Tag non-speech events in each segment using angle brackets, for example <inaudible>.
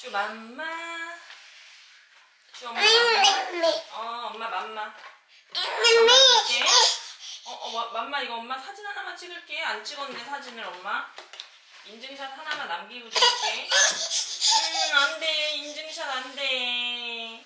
주 맘마. 주 엄마. 맘마 네, 네. 어 엄마 맘마. 네, 엄마 어, 어, 어 맘마 이거 엄마 사진 하나만 찍을게. 안 찍었네 사진을 엄마. 인증샷 하나만 남기고 줄게. 음 안돼. 인증샷 안돼.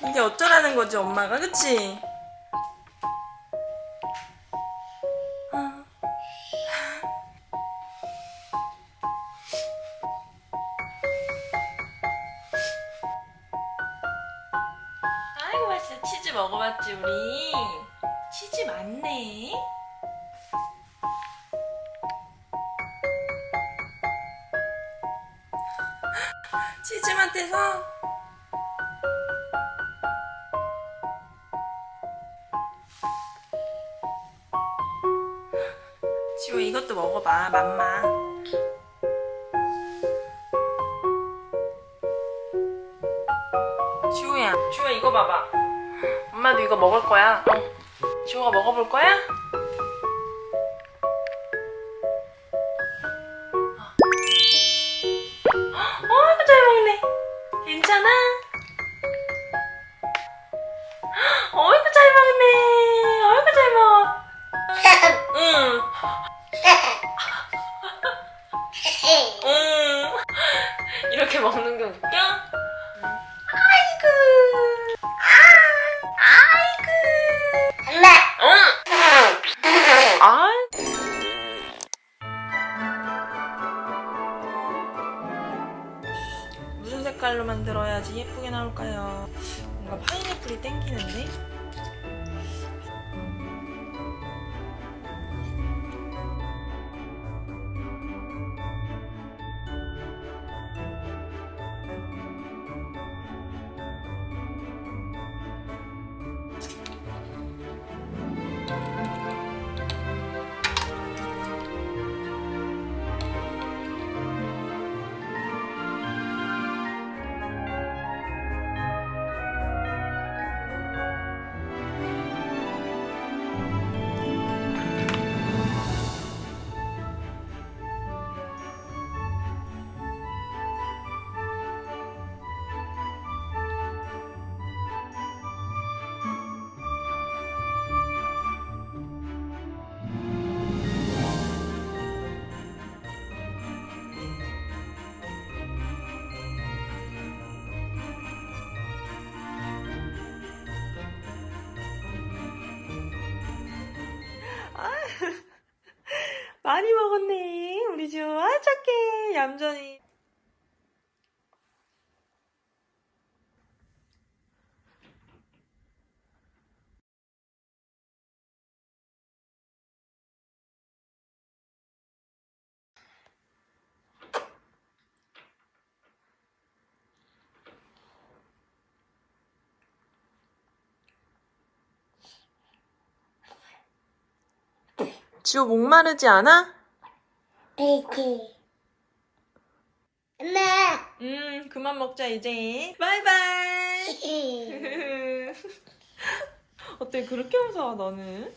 이게 어쩌라는 거지 엄마가 그치? 아. 아이고 맛있어 치즈 먹어봤지 우리 치즈 많네 치즈만 떼서 이것도 먹어봐 맘마 지호야 지호야 이거 봐봐 엄마도 이거 먹을 거야 어. 지호가 먹어볼 거야? 색깔로 만들어야지 예쁘게 나올까요? 뭔가 파인애플이 땡기는데? 많이 먹었네. 우리 주 아, 착해. 얌전히. 지호 목마르지 않아? 엄마. 음, 그만 먹자, 이제. 바이바이. <laughs> 어때, 그렇게 무서워, 너는?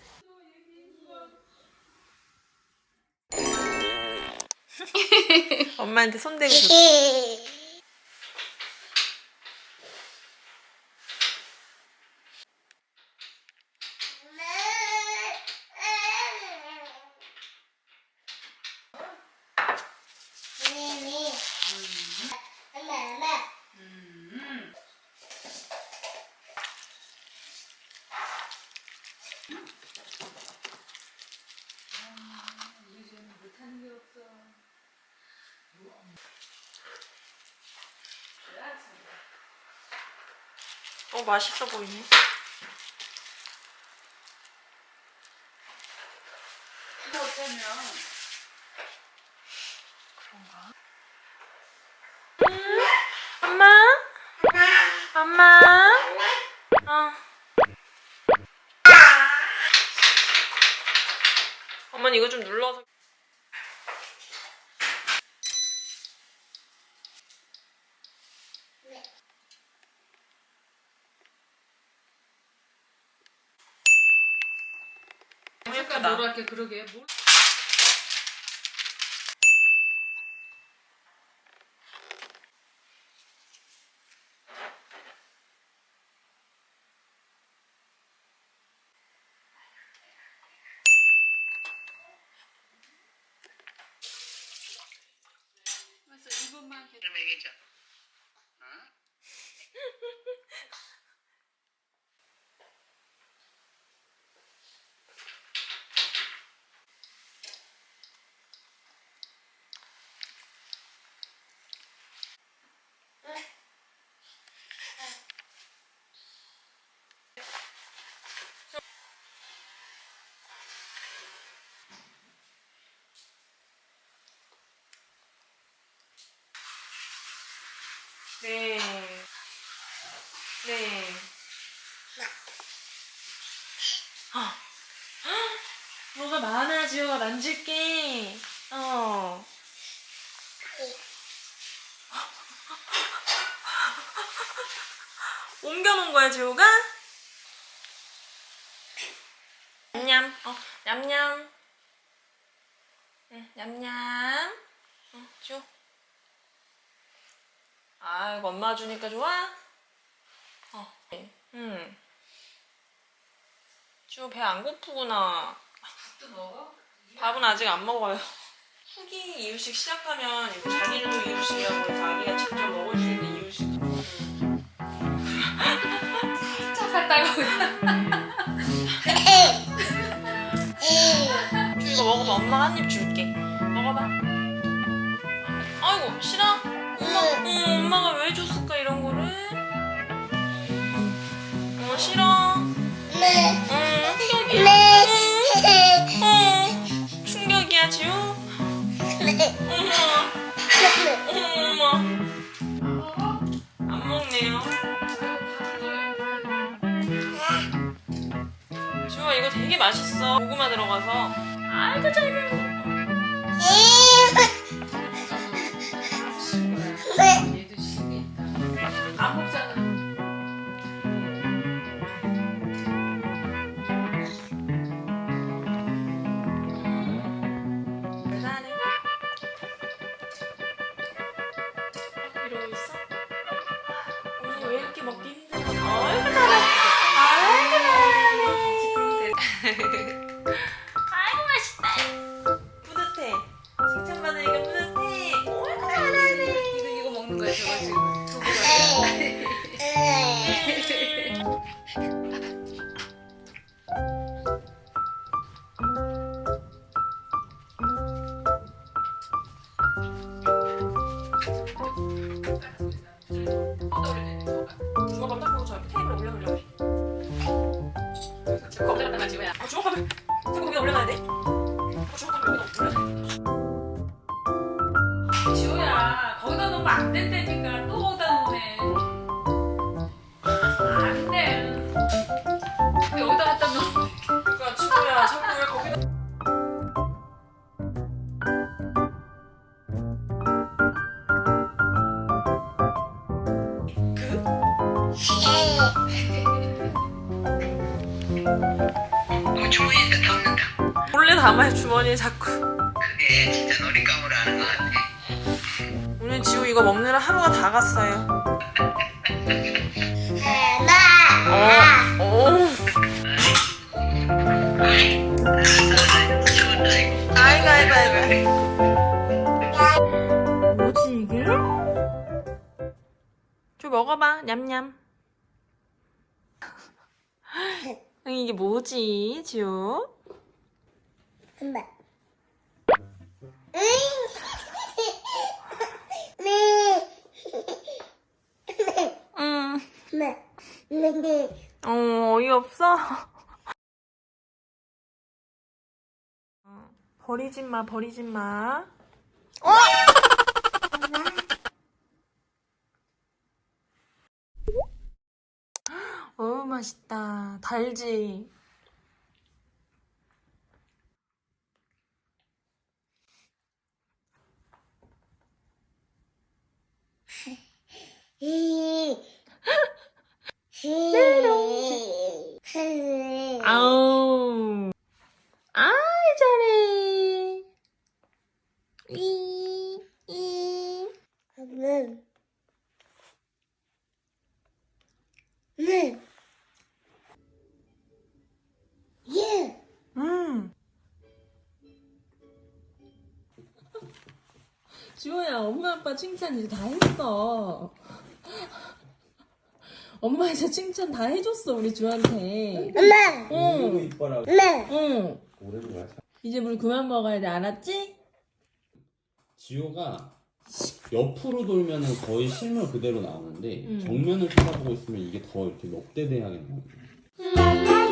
<laughs> 엄마한테 손대고 줄 어, <laughs> 맛있어 보이네. 이거 어쩌면 그런가? 엄마? 엄마? 어. 어머니 이거 좀 눌러서 뭐랄게 그러게. 뭘... 이분만 계속 좀 얘기해 네. 네. 아. 헉, 뭐가 많아, 지호가 만질게. 어. <laughs> 옮겨놓은 거야, 지호가? 냠냠. 어, 냠냠. 응, 냠냠. 응, 지호. 아, 이거 엄마 주니까 좋아? 어. 응. 지호 배 안 고프구나. 또 먹어? 밥은 아직 안 먹어요. 후기 이유식 시작하면 이거 자기도 이유식이라고 해서 아기가 직접 먹을 수 있는 이유식. <laughs> 착하다고. 주 이거 먹어봐. 엄마가 한 입 줄게. 먹어봐. 아이고 싫어? 엄마, 어, 엄마가 왜 줬을까 이런 거를? 어 싫어. 응, 충격이야. 응, 어, 충격이야 지우. 어머, 어머, 먹어? 안 먹네요. 지우야 이거 되게 맛있어. 고구마 들어가서. 아이고 잘 먹어. 이러고 있어? 언니 왜 이렇게 먹기 힘들어? 잘해. 아이고 잘 걱정하다가 지호야. 아, 주먹밥을 자꾸 거기다 올려놔야 돼? 아, 주먹밥을 여기다 올려놔야 돼? 지호야 거기다 놓으면 안 된다니까 또 거기다 놓네. 담아요 주머니에 자꾸 그게 진짜 놀이감으로 하는 것 같아. 오늘 지우 이거 먹느라 하루가 다 갔어요 어, 어. 좋은다, 이거. 아이고 아이고 아이고 뭐지 이게? 좀 먹어봐 냠냠 응, <laughs> 이게 뭐지 지우? 응 어, 어이없어? 어, 버리지 마, 버리지 마. 어! 어우, 맛있다. 달지? 네. 예. 음. 지호야, 엄마 아빠 칭찬 이제 다 했어. 엄마 이제 칭찬 다 해줬어 우리 주한테. 엄마. 응. 엄마. 응. 이제 물 그만 먹어야 돼, 알았지? 지호가 옆으로 돌면은 거의 실물 그대로 나오는데 음. 정면을 쳐다보고 있으면 이게 더 이렇게 넉대대하게 나오는 거예요. 음.